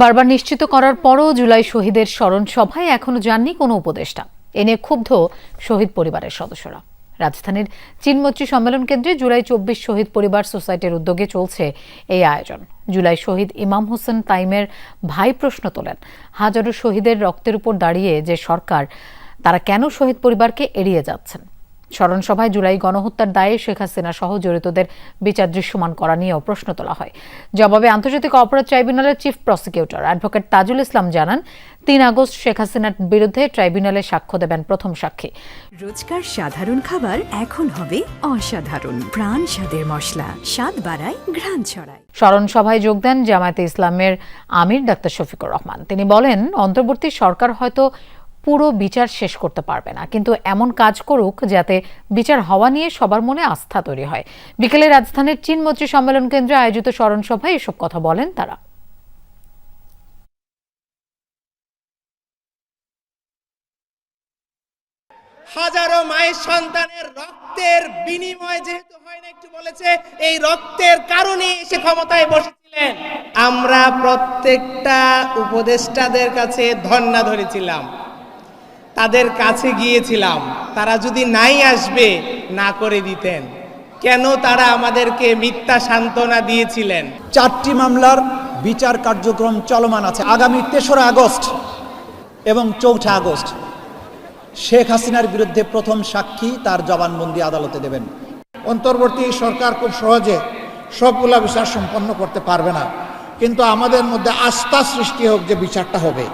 বারবার নিশ্চিত করার পরও জুলাই শহীদের স্মরণ সভায় এখনও যাননি কোনো উপদেষ্টা। এ নিয়ে ক্ষুব্ধ শহীদ পরিবারের সদস্যরা। রাজধানীর চীনমৈত্রী সম্মেলন কেন্দ্রে জুলাই চব্বিশ শহীদ পরিবার সোসাইটির উদ্যোগে চলছে এই আয়োজন। জুলাই শহীদ ইমাম হোসেন তাইমের ভাই প্রশ্ন তোলেন, হাজারো শহীদের রক্তের উপর দাঁড়িয়ে যে সরকার, তারা কেন শহীদ পরিবারকে এড়িয়ে যাচ্ছেন? স্মরণ সভায় জুলাই গণহত্যার দায়ে শেখ হাসিনা সহ জড়িতদের বিচার দৃশ্যমান করা নিয়েও প্রশ্ন তোলা হয়। জবাবে আন্তর্জাতিক অপরাধ ট্রাইব্যুনালের chief prosecutor advocate Tajul Islam জানান তিন আগস্ট শেখ হাসিনার বিরুদ্ধে ট্রাইব্যুনালে সাক্ষ্য দেবেন প্রথম সাক্ষী। রোজকার সাধারণ খাবার এখন হবে অসাধারণ। প্রাণ স্বাদের মশলা স্বাদ বাড়ায় ঘ্রাণ ছড়ায়। স্মরণ সভায় যোগ দেন জামায়াতে ইসলামের আমির ডাক্তার শফিকুর রহমান। তিনি বলেন অন্তর্বর্তী সরকার হয়তো পুরো বিচার শেষ করতে পারবে না। কিন্তু এমন কাজ করুক যাতে বিচার হওয়া নিয়ে সবার মনে আস্থা তৈরি হয়। বিকেলে রাজধানীর চীনমৈত্রী সম্মেলন কেন্দ্রে আয়োজিত স্মরণ সভায় এসব কথা বলেন তারা। হাজারো মায়ের সন্তানের রক্তের বিনিময় যেহেতু হয় না, একটু বলেছে, এই রক্তের কারণে সে ক্ষমতায় বসেছিলেন। আমরা প্রত্যেকটা উপদেষ্টাদের কাছে ধর্ণা ধরেছিলাম। তাদের কাছে গিয়েছিলাম। তারা যদি নাই আসবে না করে দিতেন। কেন তারা আমাদেরকে মিথ্যা সান্ত্বনা দিয়েছিলেন? চারটি মামলার বিচার কার্যক্রম চলমান আছে। আগামী তেসরা আগস্ট এবং চৌঠা আগস্ট। শেখ হাসিনার বিরুদ্ধে প্রথম সাক্ষী তার জবানবন্দি আদালতে দেবেন। অন্তর্বর্তী সরকার খুব সহজে সবগুলা বিচার সম্পন্ন করতে পারবে না। কিন্তু আমাদের মধ্যে আস্থা সৃষ্টি হোক যে বিচারটা হবে।